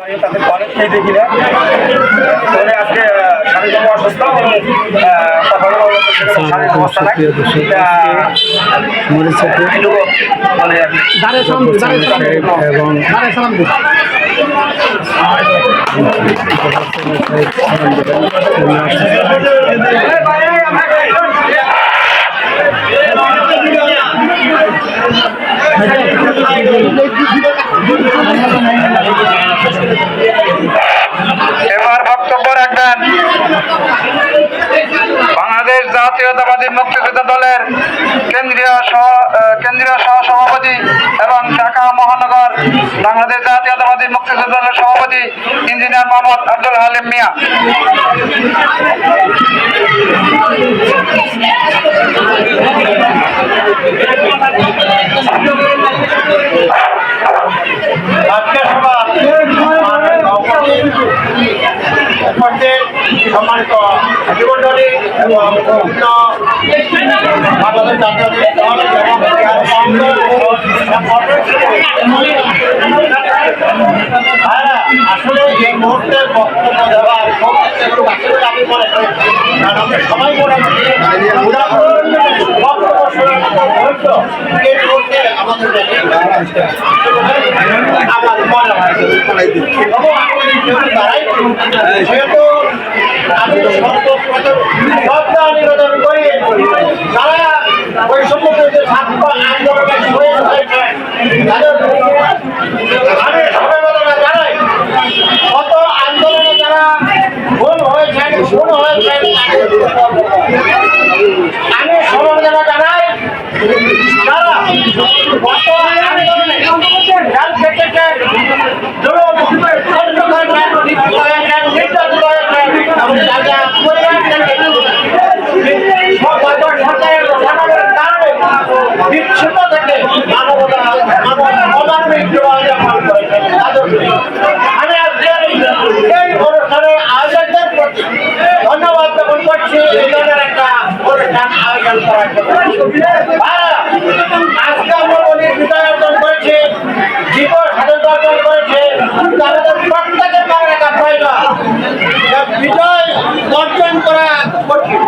তাদের কলেজ খেয়ে দেখি না। আজকে শারীরিক অসুস্থ এবং আহ, কথা জাতীয়তাবাদী মুক্তিযোদ্ধা দলের কেন্দ্রীয় সহ কেন্দ্রীয় সহ সভাপতি এবং ঢাকা মহানগর বাংলাদেশ জাতীয়তাবাদী মুক্তিযোদ্ধা দলের সভাপতি ইঞ্জিনিয়ার মোহাম্মদ আব্দুল হালিম মিয়া। আজকের উপস্থিত সম্মানিত জীবনডলী এবং বাংলাদেশ আসলে এই মুহূর্তে বক্তব্য দেওয়ার আমি মনে করি সবাই মনে করি আমাদের মনে হয় নিবেদন করি ওই সমস্ত যে ছাত্র আন্দোলনে শহীদ হয়েছে তাদের আমি সমবেদনা জানাই কত আন্দোলনে যারা ভুল হয়েছেন ভুল হয়েছেন আমি যারা কত গান আয়োজন করার আজকে আমরা বলি হৃদয় অর্জন করেছে জীবন সাধন অর্জন করেছে তাদের প্রত্যেকের কারণে একটা বিজয় অর্জন করা কঠিন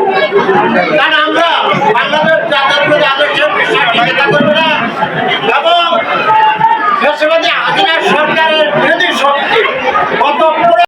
কারণ আমরা বাংলাদেশ জাতীয়